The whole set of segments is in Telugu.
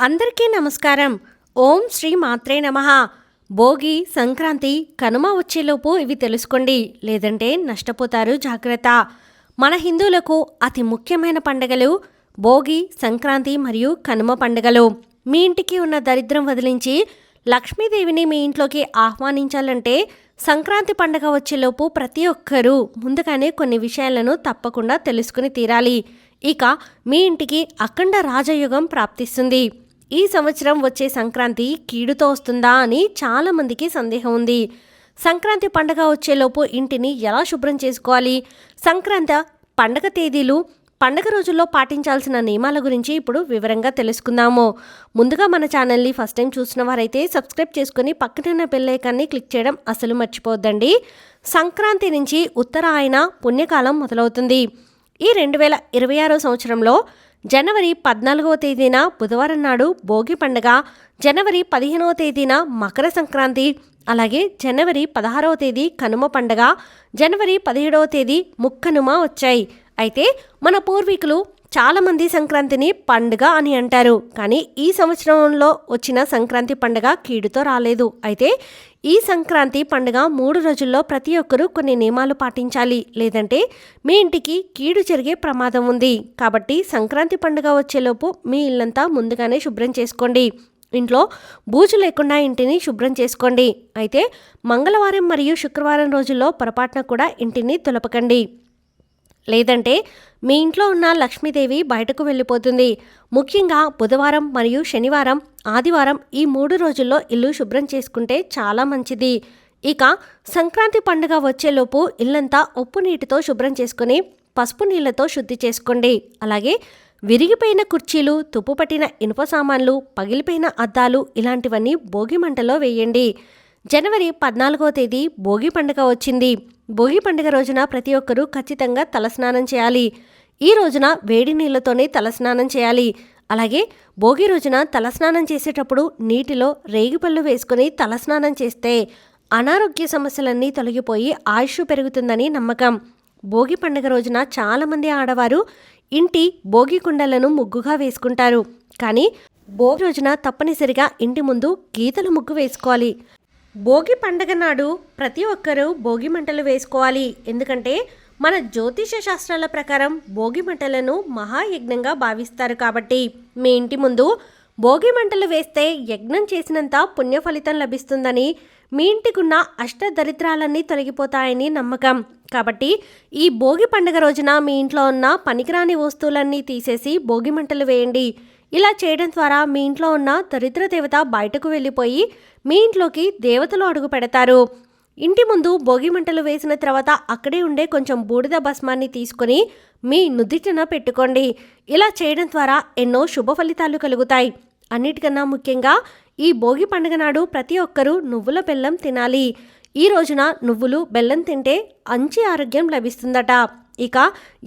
అందరికీ నమస్కారం. ఓం శ్రీ మాత్రే నమ. భోగి సంక్రాంతి కనుమ వచ్చేలోపు ఇవి తెలుసుకోండి. లేదంటే నష్టపోతారు జాగ్రత్త. మన హిందువులకు అతి ముఖ్యమైన పండగలు భోగి సంక్రాంతి మరియు కనుమ పండుగలు. మీ ఇంటికి ఉన్న దరిద్రం వదిలించి లక్ష్మీదేవిని మీ ఇంట్లోకి ఆహ్వానించాలంటే సంక్రాంతి పండగ వచ్చేలోపు ప్రతి ఒక్కరూ ముందుగానే కొన్ని విషయాలను తప్పకుండా తెలుసుకుని తీరాలి. ఇక మీ ఇంటికి అఖండ రాజయుగం ప్రాప్తిస్తుంది. ఈ సంవత్సరం వచ్చే సంక్రాంతి కీడుతో వస్తుందా అని చాలామందికి సందేహం ఉంది. సంక్రాంతి పండగ వచ్చేలోపు ఇంటిని ఎలా శుభ్రం చేసుకోవాలి? సంక్రాంతి పండగ తేదీలు పండగ రోజుల్లో పాటించాల్సిన నియమాల గురించి ఇప్పుడు వివరంగా తెలుసుకుందాము. ముందుగా మన ఛానల్ని ఫస్ట్ టైం చూసిన వారైతే సబ్స్క్రైబ్ చేసుకుని పక్కన బెల్ క్లిక్ చేయడం అసలు మర్చిపోద్దండి సంక్రాంతి నుంచి ఉత్తరాయణ పుణ్యకాలం మొదలవుతుంది. ఈ రెండు వేల ఇరవై ఆరో సంవత్సరంలో జనవరి పద్నాలుగవ తేదీన బుధవారం నాడు భోగి పండుగ జనవరి పదిహేనవ తేదీన మకర సంక్రాంతి అలాగే జనవరి పదహారవ తేదీ కనుమ పండగ జనవరి పదిహేడవ తేదీ ముక్కనుమ వచ్చాయి. అయితే మన పూర్వీకులు చాలామంది సంక్రాంతిని పండుగ అని అంటారు. కానీ ఈ సంవత్సరంలో వచ్చిన సంక్రాంతి పండుగ కీడుతో రాలేదు. అయితే ఈ సంక్రాంతి పండుగ మూడు రోజుల్లో ప్రతి ఒక్కరూ కొన్ని నియమాలు పాటించాలి. లేదంటే మీ ఇంటికి కీడు జరిగే ప్రమాదం ఉంది. కాబట్టి సంక్రాంతి పండుగ వచ్చేలోపు మీ ఇల్లంతా ముందుగానే శుభ్రం చేసుకోండి. ఇంట్లో బూజు లేకుండా ఇంటిని శుభ్రం చేసుకోండి. అయితే మంగళవారం మరియు శుక్రవారం రోజుల్లో పొరపాటున కూడా ఇంటిని తులపకండి. లేదంటే మీ ఇంట్లో ఉన్న లక్ష్మీదేవి బయటకు వెళ్ళిపోతుంది. ముఖ్యంగా బుధవారం మరియు శనివారం ఆదివారం ఈ మూడు రోజుల్లో ఇల్లు శుభ్రం చేసుకుంటే చాలా మంచిది. ఇక సంక్రాంతి పండుగ వచ్చేలోపు ఇల్లంతా ఉప్పు నీటితో శుభ్రం చేసుకుని పసుపు నీళ్ళతో శుద్ధి చేసుకోండి. అలాగే విరిగిపోయిన కుర్చీలు తుప్పుపట్టిన ఇనుప సామాన్లు పగిలిపోయిన అద్దాలు ఇలాంటివన్నీ భోగి మంటలో వేయండి. జనవరి పద్నాలుగో తేదీ భోగి పండుగ వచ్చింది. భోగి పండుగ రోజున ప్రతి ఒక్కరూ ఖచ్చితంగా తలస్నానం చేయాలి. ఈ రోజున వేడి నీళ్ళతోనే తలస్నానం చేయాలి. అలాగే భోగి రోజున తలస్నానం చేసేటప్పుడు నీటిలో రేగిపళ్ళు వేసుకుని తలస్నానం చేస్తే అనారోగ్య సమస్యలన్నీ తొలగిపోయి ఆయుష్ పెరుగుతుందని నమ్మకం. భోగి పండుగ రోజున చాలామంది ఆడవారు ఇంటి భోగి కుండలను ముగ్గుగా వేసుకుంటారు. కానీ భోగి రోజున తప్పనిసరిగా ఇంటి ముందు గీతల ముగ్గు వేసుకోవాలి. భోగి పండగ నాడు ప్రతి ఒక్కరూ భోగి మంటలు వేసుకోవాలి. ఎందుకంటే మన జ్యోతిష శాస్త్రాల ప్రకారం భోగి మంటలను మహాయజ్ఞంగా భావిస్తారు కాబట్టి. మీ ఇంటి ముందు భోగి మంటలు వేస్తే యజ్ఞం చేసినంత పుణ్య ఫలితం లభిస్తుందని మీ ఇంటికున్న అష్ట దరిద్రాలన్నీ తొలగిపోతాయని నమ్మకం. కాబట్టి ఈ భోగి పండుగ రోజున మీ ఇంట్లో ఉన్న పనికిరాని వస్తువులన్నీ తీసేసి భోగి మంటలు వేయండి. ఇలా చేయడం ద్వారా మీ ఇంట్లో ఉన్న దరిద్ర దేవత బయటకు వెళ్ళిపోయి మీ ఇంట్లోకి దేవతలు అడుగు పెడతారు. ఇంటి ముందు భోగి మంటలు వేసిన తర్వాత అక్కడే ఉండే కొంచెం బూడిద భస్మాన్ని తీసుకొని మీ నుదిటిన పెట్టుకోండి. ఇలా చేయడం ద్వారా ఎన్నో శుభ ఫలితాలు కలుగుతాయి. అన్నిటికన్నా ముఖ్యంగా ఈ భోగి పండుగ నాడు ప్రతి ఒక్కరూ నువ్వుల బెల్లం తినాలి. ఈ రోజున నువ్వులు బెల్లం తింటే మంచి ఆరోగ్యం లభిస్తుందట. ఇక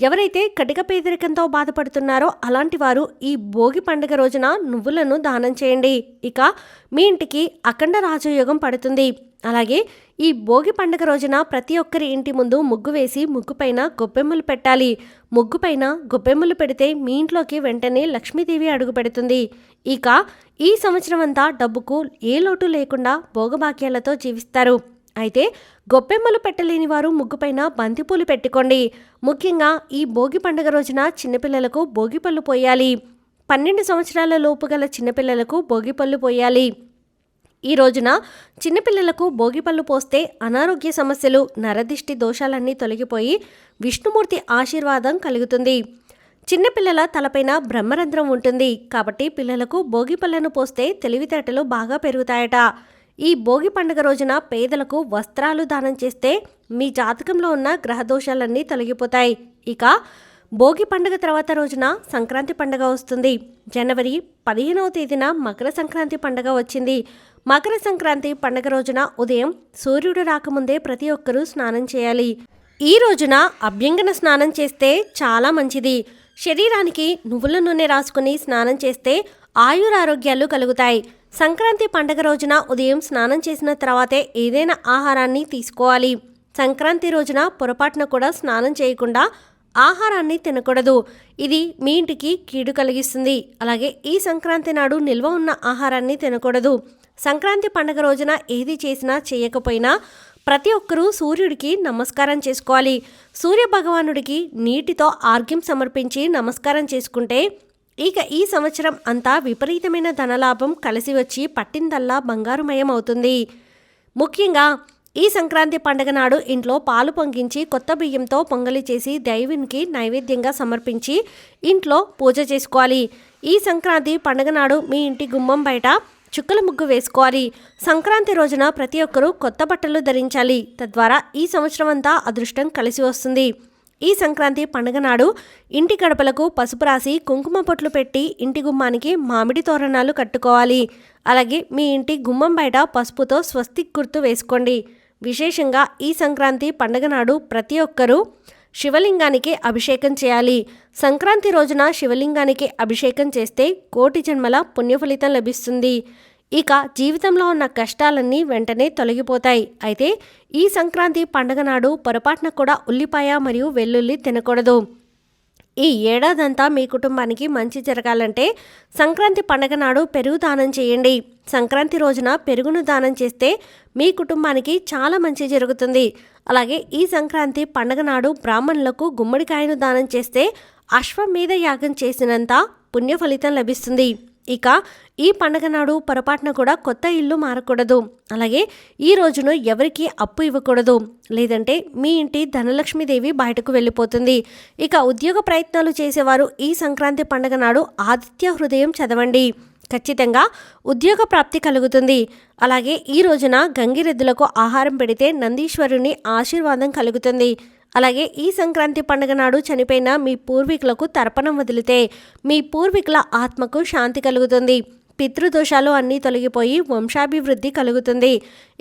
ఎవరైతే కటిక పేదరికంతో బాధపడుతున్నారో అలాంటి వారు ఈ భోగి పండుగ రోజున నువ్వులను దానం చేయండి. ఇక మీ ఇంటికి అఖండ రాజయోగం పడుతుంది. అలాగే ఈ భోగి పండుగ రోజున ప్రతి ఒక్కరి ఇంటి ముందు ముగ్గు వేసి ముగ్గుపైన గొబ్బెమ్మలు పెట్టాలి. ముగ్గుపైన గొబ్బెమ్మలు పెడితే మీ ఇంట్లోకి వెంటనే లక్ష్మీదేవి అడుగు పెడుతుంది. ఇక ఈ సంవత్సరం అంతా డబ్బుకు ఏ లోటు లేకుండా భోగభాగ్యాలతో జీవిస్తారు. అయితే గొప్పెమ్మలు పెట్టలేని వారు ముగ్గుపైన బంతిపూలు పెట్టుకోండి. ముఖ్యంగా ఈ భోగి పండుగ రోజున చిన్నపిల్లలకు భోగిపళ్ళు పోయాలి. పన్నెండు సంవత్సరాల లోపు గల చిన్నపిల్లలకు భోగిపళ్ళు పోయాలి. ఈ రోజున చిన్నపిల్లలకు భోగిపళ్ళు పోస్తే అనారోగ్య సమస్యలు నరదిష్టి దోషాలన్నీ తొలగిపోయి విష్ణుమూర్తి ఆశీర్వాదం కలుగుతుంది. చిన్నపిల్లల తలపైన బ్రహ్మరంధ్రం ఉంటుంది. కాబట్టి పిల్లలకు భోగిపళ్ళను పోస్తే తెలివితేటలు బాగా పెరుగుతాయట. ఈ భోగి పండుగ రోజున పేదలకు వస్త్రాలు దానం చేస్తే మీ జాతకంలో ఉన్న గ్రహదోషాలన్నీ తొలగిపోతాయి. ఇక భోగి పండుగ తర్వాత రోజున సంక్రాంతి పండుగ వస్తుంది. జనవరి పదిహేనవ తేదీన మకర సంక్రాంతి పండుగ వచ్చింది. మకర సంక్రాంతి పండుగ రోజున ఉదయం సూర్యుడు రాకముందే ప్రతి ఒక్కరూ స్నానం చేయాలి. ఈ రోజున అభ్యంగన స్నానం చేస్తే చాలా మంచిది. శరీరానికి నువ్వుల నూనె రాసుకుని స్నానం చేస్తే ఆయురారోగ్యాలు కలుగుతాయి. సంక్రాంతి పండగ రోజున ఉదయం స్నానం చేసిన తర్వాతే ఏదైనా ఆహారాన్ని తీసుకోవాలి. సంక్రాంతి రోజున పొరపాటున కూడా స్నానం చేయకుండా ఆహారాన్ని తినకూడదు. ఇది మీ ఇంటికి కీడు కలిగిస్తుంది. అలాగే ఈ సంక్రాంతి నాడు నిల్వ ఉన్న ఆహారాన్ని తినకూడదు. సంక్రాంతి పండగ రోజున ఏది చేసినా చేయకపోయినా ప్రతి ఒక్కరూ సూర్యుడికి నమస్కారం చేసుకోవాలి. సూర్య భగవానుడికి నీటితో ఆర్గ్యం సమర్పించి నమస్కారం చేసుకుంటే ఇక ఈ సంవత్సరం అంతా విపరీతమైన ధనలాభం కలిసి వచ్చి పట్టిందల్లా బంగారుమయం అవుతుంది ముఖ్యంగా ఈ సంక్రాంతి పండుగ నాడు ఇంట్లో పాలు పొంగించి కొత్త బియ్యంతో పొంగలి చేసి దైవునికి నైవేద్యంగా సమర్పించి ఇంట్లో పూజ చేసుకోవాలి. ఈ సంక్రాంతి పండుగ నాడు మీ ఇంటి గుమ్మం బయట చుక్కల ముగ్గు వేసుకోవాలి. సంక్రాంతి రోజున ప్రతి ఒక్కరూ కొత్త బట్టలు ధరించాలి. తద్వారా ఈ సంవత్సరం అంతా అదృష్టం కలిసి వస్తుంది. ఈ సంక్రాంతి పండుగ నాడు ఇంటి గడపలకు పసుపు రాసి కుంకుమ పొట్లు పెట్టి ఇంటి గుమ్మానికి మామిడి తోరణాలు కట్టుకోవాలి. అలాగే మీ ఇంటి గుమ్మం బయట పసుపుతో స్వస్తిక్ గుర్తు వేసుకోండి. విశేషంగా ఈ సంక్రాంతి పండుగ నాడు ప్రతి ఒక్కరూ శివలింగానికి అభిషేకం చేయాలి. సంక్రాంతి రోజున శివలింగానికి అభిషేకం చేస్తే కోటి జన్మల పుణ్యఫలితం లభిస్తుంది. ఇక జీవితంలో ఉన్న కష్టాలన్నీ వెంటనే తొలగిపోతాయి. అయితే ఈ సంక్రాంతి పండగ నాడు పొరపాటున కూడా ఉల్లిపాయ మరియు వెల్లుల్లి తినకూడదు. ఈ ఏడాదంతా మీ కుటుంబానికి మంచి జరగాలంటే సంక్రాంతి పండగ నాడు పెరుగు దానం చేయండి. సంక్రాంతి రోజున పెరుగును దానం చేస్తే మీ కుటుంబానికి చాలా మంచి జరుగుతుంది. అలాగే ఈ సంక్రాంతి పండగ నాడు బ్రాహ్మణులకు గుమ్మడికాయను దానం చేస్తే అశ్వమేధ యాగం చేసినంత పుణ్య ఫలితం లభిస్తుంది. ఇక ఈ పండగ నాడు పొరపాటున కూడా కొత్త ఇల్లు మారకూడదు. అలాగే ఈ రోజును ఎవరికి అప్పు ఇవ్వకూడదు. లేదంటే మీ ఇంటి ధనలక్ష్మీదేవి బయటకు వెళ్ళిపోతుంది. ఇక ఉద్యోగ ప్రయత్నాలు చేసేవారు ఈ సంక్రాంతి పండగ నాడు ఆదిత్య హృదయం చదవండి. ఖచ్చితంగా ఉద్యోగ ప్రాప్తి కలుగుతుంది. అలాగే ఈ రోజున గంగిరెద్దులకు ఆహారం పెడితే నందీశ్వరుని ఆశీర్వాదం కలుగుతుంది. అలాగే ఈ సంక్రాంతి పండుగ నాడు చనిపోయిన మీ పూర్వీకులకు తర్పణం వదిలితే మీ పూర్వీకుల ఆత్మకు శాంతి కలుగుతుంది. పితృదోషాలు అన్నీ తొలగిపోయి వంశాభివృద్ధి కలుగుతుంది.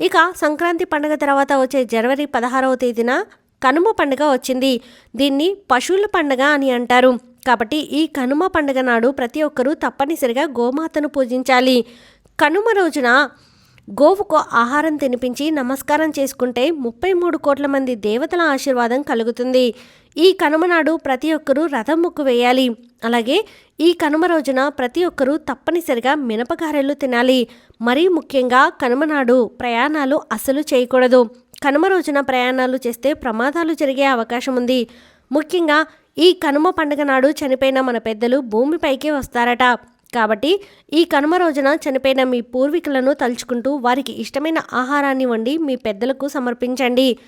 ఇక సంక్రాంతి పండుగ తర్వాత వచ్చే జనవరి పదహారవ తేదీన కనుమ పండుగ వచ్చింది. దీన్ని పశువుల పండుగ అని అంటారు. కాబట్టి ఈ కనుమ పండుగ నాడు ప్రతి ఒక్కరూ తప్పనిసరిగా గోమాతను పూజించాలి. కనుమ రోజున గోవుకు ఆహారం తినిపించి నమస్కారం చేసుకుంటే ముప్పై మూడు కోట్ల మంది దేవతల ఆశీర్వాదం కలుగుతుంది. ఈ కనుమ నాడు ప్రతి ఒక్కరూ రథం ముక్కు వేయాలి. అలాగే ఈ కనుమ రోజున ప్రతి ఒక్కరూ తప్పనిసరిగా మినపగారెలు తినాలి. మరీ ముఖ్యంగా కనుమ నాడు ప్రయాణాలు అసలు చేయకూడదు. కనుమ రోజున ప్రయాణాలు చేస్తే ప్రమాదాలు జరిగే అవకాశం ఉంది. ముఖ్యంగా ఈ కనుమ పండుగ నాడు చనిపోయిన మన పెద్దలు భూమిపైకి వస్తారట. కాబట్టి ఈ కనుమ రోజున చనిపోయిన మీ పూర్వీకులను తలుచుకుంటూ వారికి ఇష్టమైన ఆహారాన్ని వండి మీ పెద్దలకు సమర్పించండి.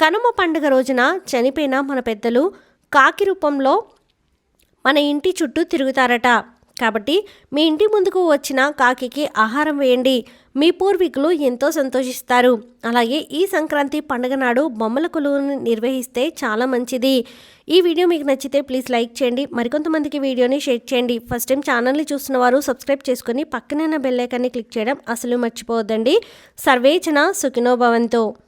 కనుమ పండుగ రోజున చనిపోయిన మన పెద్దలు కాకి రూపంలో మన ఇంటి చుట్టూ తిరుగుతారట. కాబట్టి మీ ఇంటి ముందుకు వచ్చిన కాకికి ఆహారం వేయండి. మీ పూర్వీకులు ఎంతో సంతోషిస్తారు. అలాగే ఈ సంక్రాంతి పండుగ నాడు బొమ్మల కొలువును నిర్వహిస్తే చాలా మంచిది. ఈ వీడియో మీకు నచ్చితే ప్లీజ్ లైక్ చేయండి. మరికొంతమందికి వీడియోని షేర్ చేయండి. ఫస్ట్ టైం ఛానల్ని చూస్తున్న వారు సబ్స్క్రైబ్ చేసుకుని పక్కనే బెల్లైకాన్ని క్లిక్ చేయడం అసలు మర్చిపోవద్దండి. సర్వేచన సుఖినోభవంతో